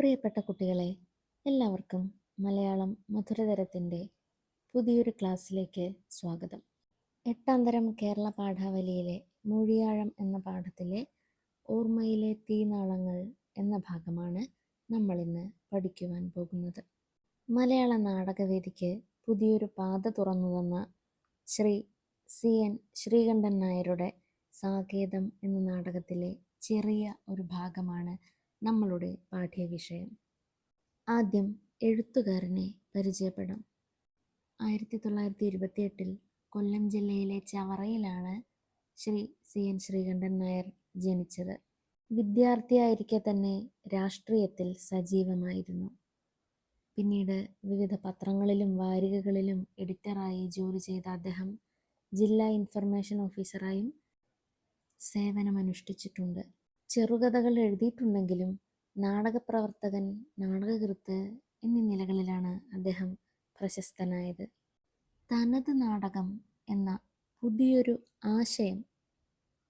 പ്രിയപ്പെട്ട കുട്ടികളെ എല്ലാവർക്കും മലയാളം മധുരതരത്തിന്റെ പുതിയൊരു ക്ലാസ്സിലേക്ക് സ്വാഗതം. എട്ടാം തരം കേരള പാഠാവലിയിലെ മൂഴിയാഴം എന്ന പാഠത്തിലെ ഓർമ്മയിലെ തീനാളങ്ങൾ എന്ന ഭാഗമാണ് നമ്മളിന്ന് പഠിക്കുവാൻ പോകുന്നത്. മലയാള നാടകവേദിക്ക് പുതിയൊരു പാത തുറന്നു തന്ന ശ്രീ സി എൻ ശ്രീകണ്ഠൻ നായരുടെ സാകേതം എന്ന നാടകത്തിലെ ചെറിയ ഒരു ഭാഗമാണ് നമ്മളുടെ പാഠ്യവിഷയം. ആദ്യം എഴുത്തുകാരനെ പരിചയപ്പെടാം. ആയിരത്തി തൊള്ളായിരത്തി ഇരുപത്തി എട്ടിൽ കൊല്ലം ജില്ലയിലെ ചവറയിലാണ് ശ്രീ സി എൻ ശ്രീകണ്ഠൻ നായർ ജനിച്ചത്. വിദ്യാർത്ഥിയായിരിക്കെ തന്നെ രാഷ്ട്രീയത്തിൽ സജീവമായിരുന്നു. പിന്നീട് വിവിധ പത്രങ്ങളിലും വാരികകളിലും എഡിറ്ററായി ജോലി ചെയ്ത അദ്ദേഹം ജില്ലാ ഇൻഫർമേഷൻ ഓഫീസറായും സേവനമനുഷ്ഠിച്ചിട്ടുണ്ട്. ചെറുകഥകൾ എഴുതിയിട്ടുണ്ടെങ്കിലും നാടകപ്രവർത്തകൻ നാടകകൃത്ത് എന്നീ നിലകളിലാണ് അദ്ദേഹം പ്രശസ്തനായത്. തനത് നാടകം എന്ന പുതിയൊരു ആശയം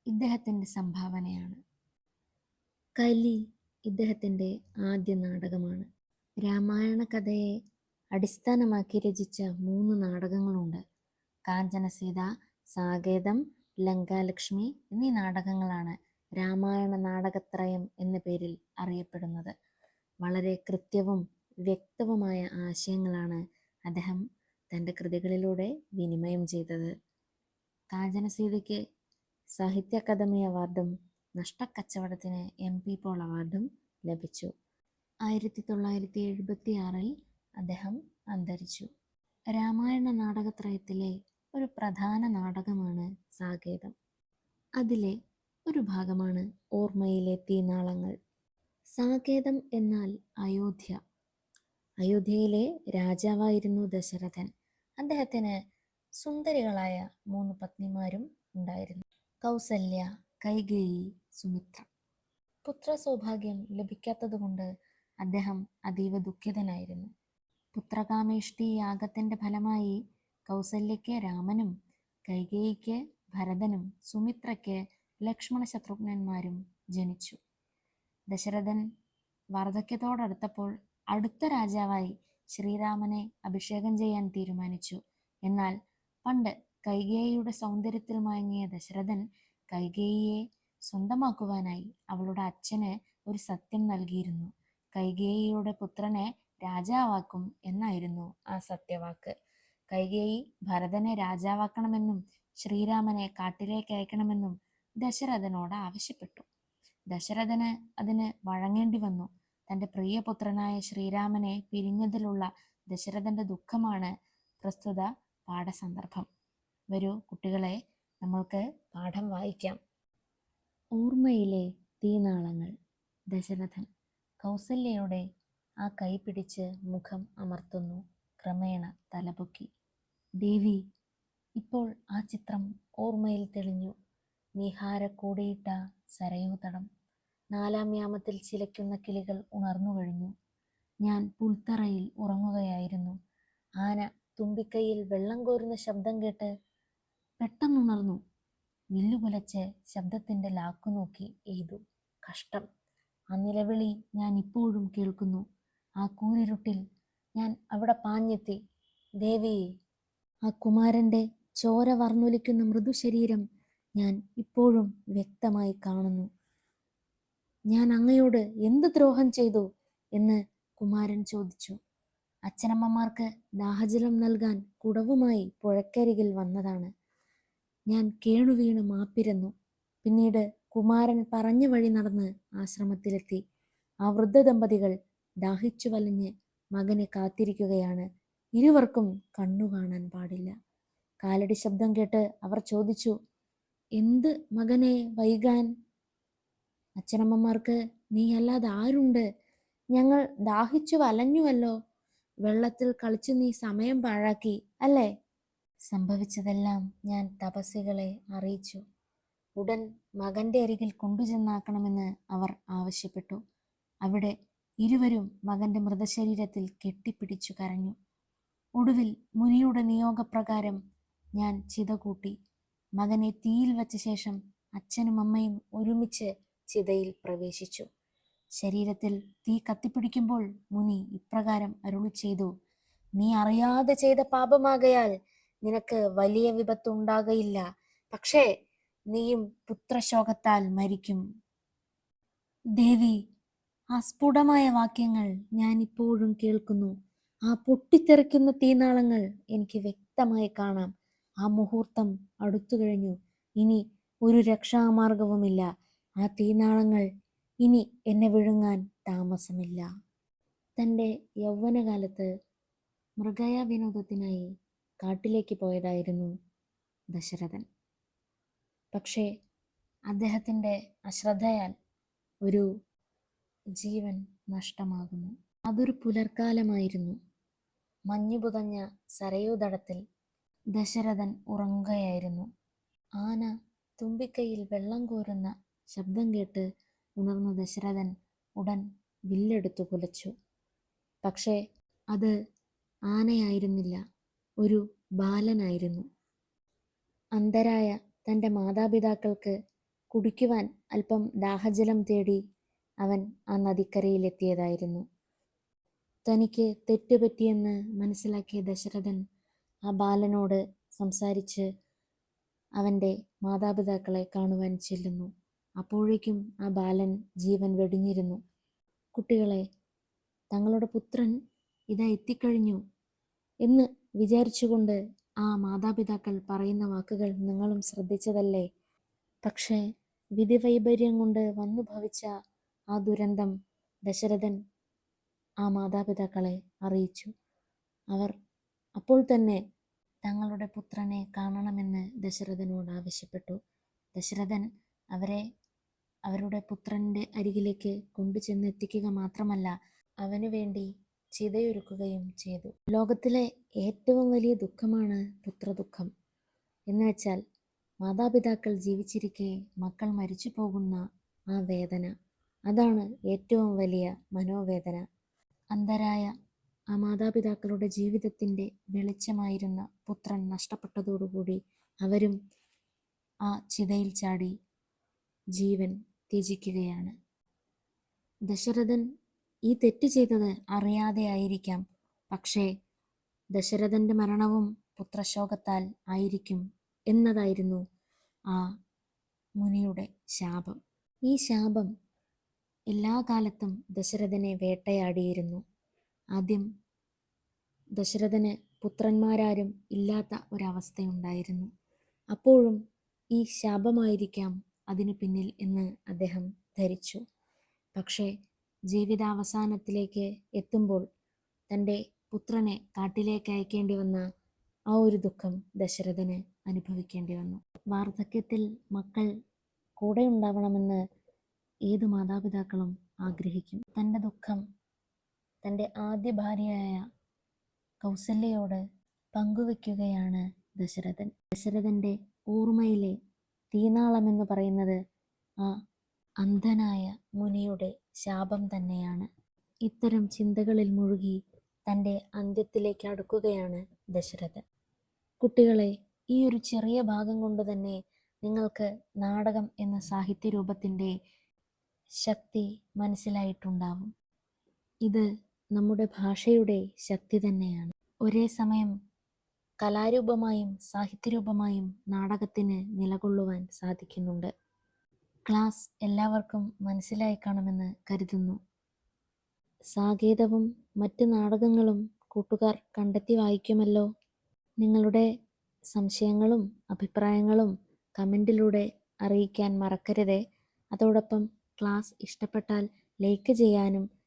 ഇദ്ദേഹത്തിന്റെ സംഭാവനയാണ്. കലി ഇദ്ദേഹത്തിന്റെ ആദ്യ നാടകമാണ്. രാമായണ കഥയെ അടിസ്ഥാനമാക്കി രചിച്ച മൂന്ന് നാടകങ്ങളുണ്ട്. കാഞ്ചനസീത സാകേതം ലങ്കാലക്ഷ്മി എന്നീ നാടകങ്ങളാണ് രാമായണ നാടകത്രയം എന്ന പേരിൽ അറിയപ്പെടുന്നത്. വളരെ കൃത്യവും വ്യക്തവുമായ ആശയങ്ങളാണ് അദ്ദേഹം തന്റെ കൃതികളിലൂടെ വിനിമയം ചെയ്തത്. കാഞ്ചനസീതയ്ക്ക് സാഹിത്യ അക്കാദമി അവാർഡും നഷ്ടക്കച്ചവടത്തിന് എം പി പോൾ അവാർഡും ലഭിച്ചു. ആയിരത്തി തൊള്ളായിരത്തി എഴുപത്തി ആറിൽ അദ്ദേഹം അന്തരിച്ചു. രാമായണ നാടകത്രയത്തിലെ ഒരു പ്രധാന നാടകമാണ് സാകേതം. അതിലെ ഒരു ഭാഗമാണ് ഓർമ്മയിലെ തീനാളങ്ങൾ. സാകേതം എന്നാൽ അയോധ്യ. അയോധ്യയിലെ രാജാവായിരുന്നു ദശരഥൻ. അദ്ദേഹത്തിന് സുന്ദരികളായ മൂന്ന് പത്നിമാരും ഉണ്ടായിരുന്നു. കൗസല്യ കൈകേയി സുമിത്ര. പുത്ര സൗഭാഗ്യം ലഭിക്കാത്തതുകൊണ്ട് അദ്ദേഹം അതീവ ദുഃഖിതനായിരുന്നു. പുത്രകാമേഷ്ടി യാഗത്തിന്റെ ഫലമായി കൗസല്യയ്ക്ക് രാമനും കൈകേയിക്ക് ഭരതനും സുമിത്രയ്ക്ക് ലക്ഷ്മണ ശത്രുഘ്നന്മാരും ജനിച്ചു. ദശരഥൻ വാർദ്ധക്യത്തോടടുത്തപ്പോൾ അടുത്ത രാജാവായി ശ്രീരാമനെ അഭിഷേകം ചെയ്യാൻ തീരുമാനിച്ചു. എന്നാൽ പണ്ട് കൈകേയിയുടെ സൗന്ദര്യത്തിൽ മയങ്ങിയ ദശരഥൻ കൈകേയിയെ സ്വന്തമാക്കുവാനായി അവളുടെ അച്ഛന് ഒരു സത്യം നൽകിയിരുന്നു. കൈകേയിയുടെ പുത്രനെ രാജാവാക്കും എന്നായിരുന്നു ആ സത്യവാക്ക്. കൈകേയി ഭരതനെ രാജാവാക്കണമെന്നും ശ്രീരാമനെ കാട്ടിലേക്ക് അയക്കണമെന്നും ദശരഥനോട് ആവശ്യപ്പെട്ടു. ദശരഥന് അതിന് വഴങ്ങേണ്ടി വന്നു. തന്റെ പ്രിയപുത്രനായ ശ്രീരാമനെ പിരിഞ്ഞതിലുള്ള ദശരഥന്റെ ദുഃഖമാണ് പ്രസ്തുത പാഠസന്ദർഭം. വരൂ കുട്ടികളെ നമ്മൾക്ക് പാഠം വായിക്കാം. ഓർമ്മയിലെ തീനാളങ്ങൾ. ദശരഥൻ കൗസല്യയുടെ ആ കൈ പിടിച്ച് മുഖം അമർത്തുന്നു. ക്രമേണ തലപൊക്കി. ദേവി ഇപ്പോൾ ആ ചിത്രം ഓർമ്മയിൽ തെളിഞ്ഞു. നിഹാരക്കൂടിയിട്ട സരയൂതടം. നാലാം യാമത്തിൽ ചിലയ്ക്കുന്ന കിളികൾ ഉണർന്നു കഴിഞ്ഞു. ഞാൻ പുൽത്തറയിൽ ഉറങ്ങുകയായിരുന്നു. ആന തുമ്പിക്കൈയിൽ വെള്ളം കോരുന്ന ശബ്ദം കേട്ട് പെട്ടെന്നുണർന്നു. വില്ലുകുലച്ച് ശബ്ദത്തിന്റെ ലാക്കു നോക്കി എയ്തു. കഷ്ടം. ആ നിലവിളി ഞാൻ ഇപ്പോഴും കേൾക്കുന്നു. ആ കൂരിരുട്ടിൽ ഞാൻ അവിടെ പാഞ്ഞെത്തി. ദേവിയെ ആ കുമാരന്റെ ചോര വർന്നൊലിക്കുന്ന മൃദുശരീരം ഞാൻ ഇപ്പോഴും വ്യക്തമായി കാണുന്നു. ഞാൻ അങ്ങയോട് എന്ത് ദ്രോഹം ചെയ്തു എന്ന് കുമാരൻ ചോദിച്ചു. അച്ഛനമ്മമാർക്ക് ദാഹജലം നൽകാൻ കുടവുമായി പുഴക്കരികിൽ വന്നതാണ്. ഞാൻ കേണുവീണ് മാപ്പിരന്നു. പിന്നീട് കുമാരൻ പറഞ്ഞ വഴി നടന്ന് ആശ്രമത്തിലെത്തി. ആ വൃദ്ധ ദമ്പതികൾ ദാഹിച്ചു വലഞ്ഞ് മകനെ കാത്തിരിക്കുകയാണ്. ഇരുവർക്കും കണ്ണു കാണാൻ പാടില്ല. കാലടി ശബ്ദം കേട്ട് അവർ ചോദിച്ചു എന്ത് മകനെ വൈകാൻ? അച്ഛനമ്മമാർക്ക് നീ അല്ലാതെ ആരുണ്ട്? ഞങ്ങൾ ദാഹിച്ചു വലഞ്ഞുവല്ലോ. വെള്ളത്തിൽ കളിച്ച് നീ സമയം പാഴാക്കി അല്ലേ? സംഭവിച്ചതെല്ലാം ഞാൻ തപസ്സികളെ അറിയിച്ചു. ഉടൻ മകന്റെ അരികിൽ കൊണ്ടുചെന്നാക്കണമെന്ന് അവർ ആവശ്യപ്പെട്ടു. അവിടെ ഇരുവരും മകന്റെ മൃതശരീരത്തിൽ കെട്ടിപ്പിടിച്ചു കരഞ്ഞു. ഒടുവിൽ മുനിയുടെ നിയോഗപ്രകാരം ഞാൻ ചിത കൂട്ടി മകനെ തീയിൽ വച്ച ശേഷം അച്ഛനും അമ്മയും ഒരുമിച്ച് ചിതയിൽ പ്രവേശിച്ചു. ശരീരത്തിൽ തീ കത്തിപ്പിടിക്കുമ്പോൾ മുനി ഇപ്രകാരം അരുളി ചെയ്തു നീ അറിയാതെ ചെയ്ത പാപമാകയാൽ നിനക്ക് വലിയ വിപത്ത് ഉണ്ടാകയില്ല. പക്ഷേ നീയും പുത്രശോകത്താൽ മരിക്കും. ദേവി ആ സ്ഫുടമായ വാക്യങ്ങൾ ഞാൻ ഇപ്പോഴും കേൾക്കുന്നു. ആ പൊട്ടിത്തെറിക്കുന്ന തീനാളങ്ങൾ എനിക്ക് വ്യക്തമായി കാണാം. ആ മുഹൂർത്തം അടുത്തു കഴിഞ്ഞു. ഇനി ഒരു രക്ഷാമാർഗവുമില്ല ആ തീനാളങ്ങൾ ഇനി എന്നെ വിഴുങ്ങാൻ താമസമില്ല. തന്റെ യൗവനകാലത്ത് മൃഗയ വിനോദത്തിനായി കാട്ടിലേക്ക് പോയതായിരുന്നു ദശരഥൻ. പക്ഷേ അദ്ദേഹത്തിന്റെ അശ്രദ്ധയാൽ ഒരു ജീവൻ നഷ്ടമാകുന്നു. അതൊരു പുലർക്കാലമായിരുന്നു മഞ്ഞു പുതഞ്ഞ സരയൂതടത്തിൽ ദശരഥൻ ഉറങ്ങുകയായിരുന്നു. ആന തുമ്പിക്കൈയിൽ വെള്ളം കോരുന്ന ശബ്ദം കേട്ട് ഉണർന്ന ദശരഥൻ ഉടൻ വില്ലെടുത്തു കുലച്ചു. പക്ഷേ അത് ആനയായിരുന്നില്ല ഒരു ബാലനായിരുന്നു. അന്തരായ തന്റെ മാതാപിതാക്കൾക്ക് കുടിക്കുവാൻ അല്പം ദാഹജലം തേടി അവൻ ആ നദിക്കരയിലെത്തിയതായിരുന്നു. തനിക്ക് തെറ്റുപറ്റിയെന്ന് മനസ്സിലാക്കിയ ദശരഥൻ ആ ബാലനോട് സംസാരിച്ച് അവന്റെ മാതാപിതാക്കളെ കാണുവാൻ ചെല്ലുന്നു. അപ്പോഴേക്കും ആ ബാലൻ ജീവൻ വെടിഞ്ഞിരുന്നു. കുട്ടികളെ തങ്ങളുടെ പുത്രൻ ഇതാ എത്തിക്കഴിഞ്ഞു എന്ന് വിചാരിച്ചുകൊണ്ട് ആ മാതാപിതാക്കൾ പറയുന്ന വാക്കുകൾ നിങ്ങളും ശ്രദ്ധിച്ചതല്ലേ? പക്ഷേ വിധിവൈപര്യം കൊണ്ട് വന്നു ഭവിച്ച ആ ദുരന്തം ദശരഥൻ ആ മാതാപിതാക്കളെ അറിയിച്ചു. അവർ അപ്പോൾ തന്നെ തങ്ങളുടെ പുത്രനെ കാണണമെന്ന് ദശരഥനോട് ആവശ്യപ്പെട്ടു. ദശരഥൻ അവരെ അവരുടെ പുത്രന്റെ അരികിലേക്ക് കൊണ്ടുചെന്ന് എത്തിക്കുക മാത്രമല്ല അവനു വേണ്ടി ചിതയൊരുക്കുകയും ചെയ്തു. ലോകത്തിലെ ഏറ്റവും വലിയ ദുഃഖമാണ് പുത്രദുഃഖം. എന്ന് വെച്ചാൽ മാതാപിതാക്കൾ ജീവിച്ചിരിക്കെ മക്കൾ മരിച്ചു പോകുന്ന ആ വേദന. അതാണ് ഏറ്റവും വലിയ മനോവേദന. അന്ധരായ ആ മാതാപിതാക്കളുടെ ജീവിതത്തിന്റെ വെളിച്ചമായിരുന്ന പുത്രൻ നഷ്ടപ്പെട്ടതോടുകൂടി അവരും ആ ചിതയിൽ ചാടി ജീവൻ ത്യജിക്കുകയാണ്. ദശരഥൻ ഈ തെറ്റ് ചെയ്തത് അറിയാതെ ആയിരിക്കാം. പക്ഷേ ദശരഥന്റെ മരണവും പുത്രശോകത്താൽ ആയിരിക്കും എന്നതായിരുന്നു ആ മുനിയുടെ ശാപം. ഈ ശാപം എല്ലാ കാലത്തും ദശരഥനെ വേട്ടയാടിയിരുന്നു. ആദ്യം ദശരഥന് പുത്രന്മാരാരും ഇല്ലാത്ത ഒരവസ്ഥയുണ്ടായിരുന്നു. അപ്പോഴും ഈ ശാപമായിരിക്കാം അതിനു പിന്നിൽ എന്ന് അദ്ദേഹം ധരിച്ചു. പക്ഷേ ജീവിതാവസാനത്തിലേക്ക് എത്തുമ്പോൾ തന്റെ പുത്രനെ കാട്ടിലേക്ക് അയക്കേണ്ടി വന്ന ആ ഒരു ദുഃഖം ദശരഥന് അനുഭവിക്കേണ്ടി വന്നു. വാർദ്ധക്യത്തിൽ മക്കൾ കൂടെ ഉണ്ടാവണമെന്ന് ഏത് മാതാപിതാക്കളും ആഗ്രഹിക്കും. തന്റെ ദുഃഖം തന്റെ ആദ്യ ഭാര്യയായ കൗസല്യയോട് പങ്കുവെക്കുകയാണ് ദശരഥൻ. ദശരഥന്റെ ഓർമ്മയിലെ തീനാളമെന്ന് പറയുന്നത് ആ അന്ധനായ മുനിയുടെ ശാപം തന്നെയാണ്. ഇത്തരം ചിന്തകളിൽ മുഴുകി തന്റെ അന്ത്യത്തിലേക്ക് അടുക്കുകയാണ് ദശരഥൻ. കുട്ടികളെ ഈ ഒരു ചെറിയ ഭാഗം കൊണ്ട് തന്നെ നിങ്ങൾക്ക് നാടകം എന്ന സാഹിത്യ രൂപത്തിന്റെ ശക്തി മനസ്സിലായിട്ടുണ്ടാവും. ഇത് നമ്മുടെ ഭാഷയുടെ ശക്തി തന്നെയാണ്. ഒരേ സമയം കലാരൂപമായും സാഹിത്യരൂപമായും നാടകത്തിന് നിലകൊള്ളുവാൻ സാധിക്കുന്നുണ്ട്. ക്ലാസ് എല്ലാവർക്കും മനസ്സിലായി കാണുമെന്ന് കരുതുന്നു. സാകേതവും മറ്റ് നാടകങ്ങളും കൂട്ടുകാർ കണ്ടെത്തി വായിക്കുമല്ലോ? നിങ്ങളുടെ സംശയങ്ങളും അഭിപ്രായങ്ങളും കമന്റിലൂടെ അറിയിക്കാൻ മറക്കരുതേ. അതോടൊപ്പം ക്ലാസ് ഇഷ്ടപ്പെട്ടാൽ ലൈക്ക് ചെയ്യാനും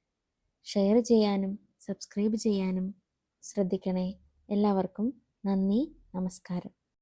ഷെയർ ചെയ്യാനും സബ്സ്ക്രൈബ് ചെയ്യാനും ശ്രദ്ധിക്കണേ. എല്ലാവർക്കും നന്ദി നമസ്കാരം.